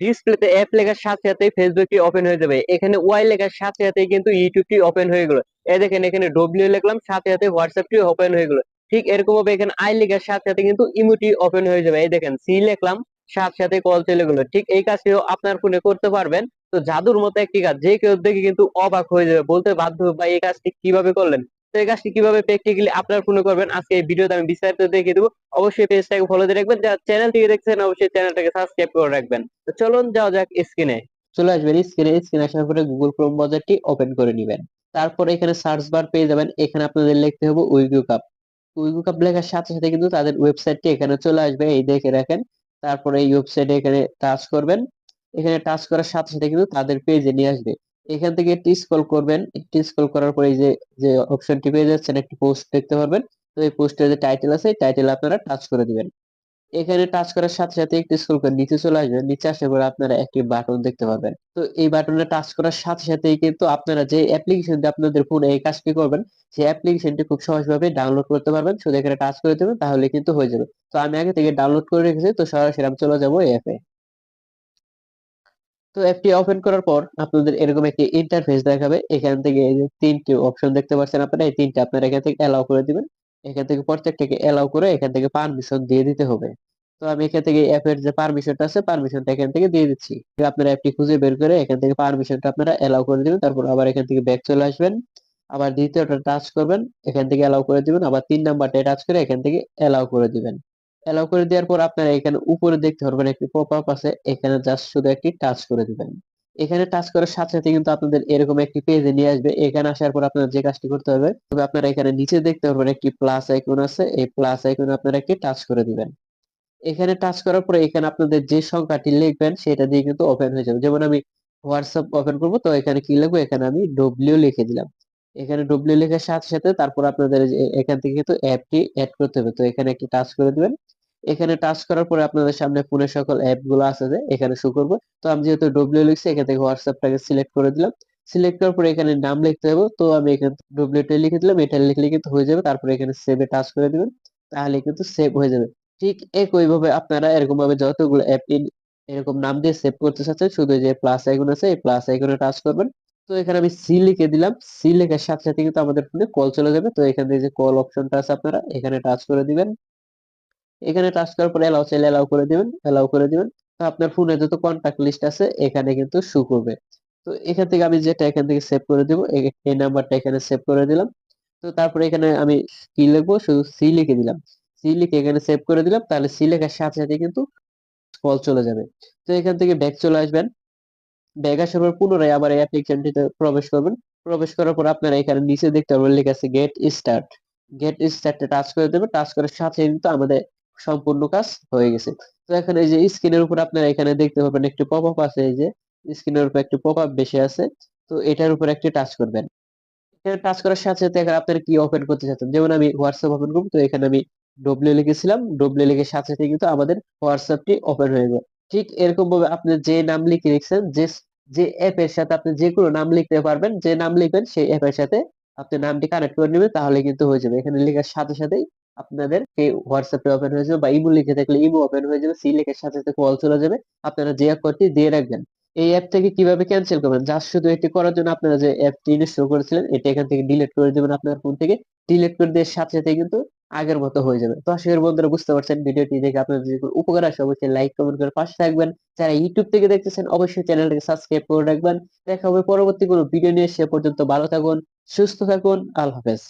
ডিসপ্লেতে অ্যাপ লেখার সাথে সাথেই ফেসবুকটি ওপেন হয়ে যাবে। এখানে ওয়াই লেখার সাথে সাথেই কিন্তু ইউটিউবটি ওপেন হয়ে গেল। এই দেখেন, এখানে ডব্লিউ লিখলাম, সাথে সাথে হোয়াটসঅ্যাপটি ওপেন হয়ে গেল। ঠিক এরকম ভাবে এখানে আই লেখার সাথে সাথে কিন্তু ইমোটি ওপেন হয়ে যাবে। এই দেখেন সি লিখলাম, সাথে সাথে কল চলে গেলো। ঠিক এই কাজটিও আপনার ফোনে করতে পারবেন। তো জাদুর মতো একটি কাজ, যে কেউ দেখে কিন্তু অবাক হয়ে যাবে। বলতে বাধ্য ভাই এই কাজটি কীভাবে করলেন? তো এই কাজটি কীভাবে প্র্যাকটিক্যালি আপনার ফোনে করবেন, আজকে এই ভিডিওতে আমি বিস্তারিত দেখিয়ে দেবো। অবশ্যই পেজটাকে ফলো দিয়ে রাখবেন, যারা চ্যানেল থেকে দেখছেন, অবশ্যই চ্যানেলটাকে সাবস্ক্রাইব করে রাখবেন। তো চলুন যাওয়া যাক স্ক্রিনে চলে আসবেন স্ক্রিনে স্ক্রিনে আসার পরে গুগল ক্রোম ব্রাউজারটি ওপেন করে নেবেন। তারপরে এখানে সার্চ বার পেয়ে যাবেন, এখানে আপনাদের লিখতে হবে উইগু কাপ উইগু কাপ লেখার সাথে সাথে কিন্তু তাদের ওয়েবসাইটটি এখানে চলে আসবে, এই দেখে রাখেন। তারপরে এই ওয়েবসাইটে এখানে টাচ করবেন। এখানে টাচ করার সাথে সাথে কিন্তু তাদের পেজে নিয়ে আসবে। এখান থেকে একটি স্ক্রল করবেন। একটি স্ক্রল করার পরে এই যে যে অপশনটি পেয়ে যাচ্ছেন, একটি পোস্ট দেখতে পারবেন। তো এই পোস্টের যে টাইটেল আছে টাইটেল আপনারা টাচ করে দিবেন। এখানে টাচ করার সাথে সাথে একটু স্ক্রল করে নিচে চলে আসবেন। নিচে আসার পরে আপনারা একটি বাটন দেখতে পাবেন তো এই বাটনে টাচ করার সাথে সাথেই কিন্তু আপনারা যে অ্যাপ্লিকেশন দিয়ে আপনাদের ফোনে এই কাজটি করবেন, সেই অ্যাপ্লিকেশনটি খুব সহজভাবে ডাউনলোড করতে পারবেন। শুধু এখানে টাচ করে দেবেন, তাহলে কিন্তু হয়ে যাবে। তো আমি আগে থেকে ডাউনলোড করে রেখেছি, তো সরাসরি আমি চলে যাব এই অ্যাপে তো অ্যাপটি ওপেন করার পর আপনাদের এরকম একটি ইন্টারফেস দেখাবে এখান থেকে এই যে তিনটি অপশন দেখতে পাচ্ছেন আপনারা এই তিনটে আপনারা এখান থেকে অ্যালাউ করে দিবেন এখান থেকে প্রত্যেকটাকে অ্যালাউ করে এখান থেকে পারমিশন দিয়ে দিতে হবে তো আমি এখান থেকে অ্যাপের যে পারমিশনটা আছে পারমিশনটা এখান থেকে দিয়ে দিচ্ছি আপনারা অ্যাপটি খুঁজে বের করে এখান থেকে পারমিশনটা আপনারা অ্যালাউ করে দিবেন তারপর আবার এখান থেকে ব্যাক চলে আসবেন আবার দ্বিতীয়টা টাচ করবেন এখান থেকে অ্যালাউ করে দিবেন আবার তিন নাম্বারটা টাচ করে এখান থেকে অ্যালাউ করে দিবেন অ্যালাউ করে দেওয়ার পর আপনারা এখানে উপরে দেখতে পারবেন একটি পপ আপ আছে। এখানে জাস্ট শুধু একটি টাচ করে দিবেন। এখানে টাচ করার সাথে সাথে কিন্তু আপনাদের এরকম একটি পেজে নিয়ে আসবে। এখানে আসার পর আপনারা যে কাজটি করতে হবে, তবে আপনারা এখানে নিচে দেখতে পারবেন একটি প্লাস আইকন আছে। এই প্লাস আইকনে আপনারা একটি টাচ করে দিবেন। এখানে টাচ করার পরে এখানে আপনাদের যে সংখ্যাটি লিখবেন, সেটা দিয়ে কিন্তু ওপেন হয়ে যাবে। যেমন আমি হোয়াটসঅ্যাপ ওপেন করব, তো এখানে কি লিখব? এখানে আমি ডব্লিউ লিখে দিলাম। এখানে ডব্লিউ লেখার সাথে সাথে তারপর আপনাদের এখান থেকে কিন্তু অ্যাপটি অ্যাড করতে হবে। তো এখানে একটি টাচ করে দিবেন। এখানে টাচ করার পরে আপনাদের সামনে ফোনের সকল অ্যাপগুলো আছে যে এখানে শো করব। তো আমি যেহেতু ডব্লিউ লিখছি, এখান থেকে হোয়াটসঅ্যাপটাকে সিলেক্ট করে দিলাম। সিলেক্ট করার পরে এখানে নাম লিখতে হবে। তো আমি এখানে ডব্লিউটা লিখে দিলাম। এটা লিখলে কিন্তু হয়ে যাবে। তারপরে এখানে সেভে টাচ করে দিবেন। তাহলে কিন্তু সেভ হয়ে যাবে। ঠিক একই ভাবে আপনারা এরকম ভাবে যতগুলো অ্যাপ এরকম নাম দিয়ে সেভ করতে চাচ্ছেন, শুধু যে প্লাস আইকন আছে, এই প্লাস আইকনে টাচ করবেন। তো এখানে আমি সি লিখে দিলাম। সি লেখার সাথে সাথে কিন্তু আমাদের ফোনে কল চলে যাবে। তো এখান এখানে যে কল অপশনটা আছে আপনারা এখানে টাচ করে দিবেন। এখানে টাচ করার পরে এলাও চাইলে এলাও করে দিবেন এলাও করে দিবেন। তো আপনার ফোনে যত কন্টাক্ট লিস্ট আছে, এখানে কিন্তু শো করবে। তো এখান থেকে আমি যেটা এখান থেকে সেভ করে দিব এই নাম্বারটা এখানে সেভ করে দিলাম। তো তারপরে এখানে আমি কি লিখব, শুধু সি লিখে দিলাম। সি লিখে এখানে সেভ করে দিলাম, তাহলে সি লেখার সাথে সাথে কিন্তু কল চলে যাবে। তো এখান থেকে ব্যাক চলে আসবেন। ব্যাক আসার পর পুনরায় আবার এই অ্যাপ্লিকেশনটিতে প্রবেশ করবেন। প্রবেশ করার পর আপনারা এখানে নিচে দেখতে পারবেন, লেখা আছে গেট স্টার্ট গেট স্টার্টে টাচ করে দেবেন টাচ করার সাথে কিন্তু আমাদের সম্পূর্ণ কাজ হয়ে গেছে। তো এখন এই যে স্ক্রিনের উপর আপনারা এখানে দেখতে পাবেন একটি পপ আপ আছে, এই যে স্ক্রিনের উপর একটি পপ আপ বেশি আছে। তো এটার উপর একটি টাচ করবেন। এখানে টাচ করার সাথে সাথে এখানে আপনারা কি ওপেন করতে চাচ্ছেন? যেমন আমি হোয়াটসঅ্যাপ ওপেন করব, তো এখানে আমি ডব্লিউ লিখেছিলাম। ডব্লিউ লিখে সাথে সাথে কিন্তু আমাদের হোয়াটসঅ্যাপটি ওপেন হয়ে গেল ঠিক এরকম ভাবে আপনি যে নাম লিখে লিখছেন যে যে অ্যাপের সাথে আপনি যে কোনো নাম লিখতে পারবেন, যে নাম লিখবেন, সেই অ্যাপের সাথে আপনি নামটি কানেক্ট করে নেবেন, তাহলে কিন্তু হয়ে যাবে। এখানে লেখার সাথে সাথেই আপনাদের এই হোয়াটসঅ্যাপে ওপেন হয়ে যাবে বা ইমো লিখে থাকলে ইমো ওপেন হয়ে যাবে সি লেখার সাথে সাথে কল চলে যাবে, আপনারা যে অ্যাকাউন্টটি দিয়ে রাখবেন। এই অ্যাপ থেকে কীভাবে ক্যান্সেল করবেন? জাস্ট শুধু এটি করার জন্য আপনারা যে অ্যাপটি ইনস্টল করেছিলেন, এটা এখান থেকে ডিলিট করে দেবেন আপনার ফোন থেকে। ডিলিট করে দেওয়ার সাথে সাথে কিন্তু আগের মতো হয়ে যাবে। তো আশা করি বন্ধুরা বুঝতে পারছেন, ভিডিওটি দেখে আপনাদের যদি উপকার আসে, অবশ্যই লাইক কমেন্ট করে পাশে থাকবেন। যারা ইউটিউব থেকে দেখতেছেন, অবশ্যই চ্যানেলটাকে সাবস্ক্রাইব করে রাখবেন। দেখা হবে পরবর্তী কোনো ভিডিও নিয়ে, সে পর্যন্ত ভালো থাকুন, সুস্থ থাকুন, আল্লাহ হাফেজ।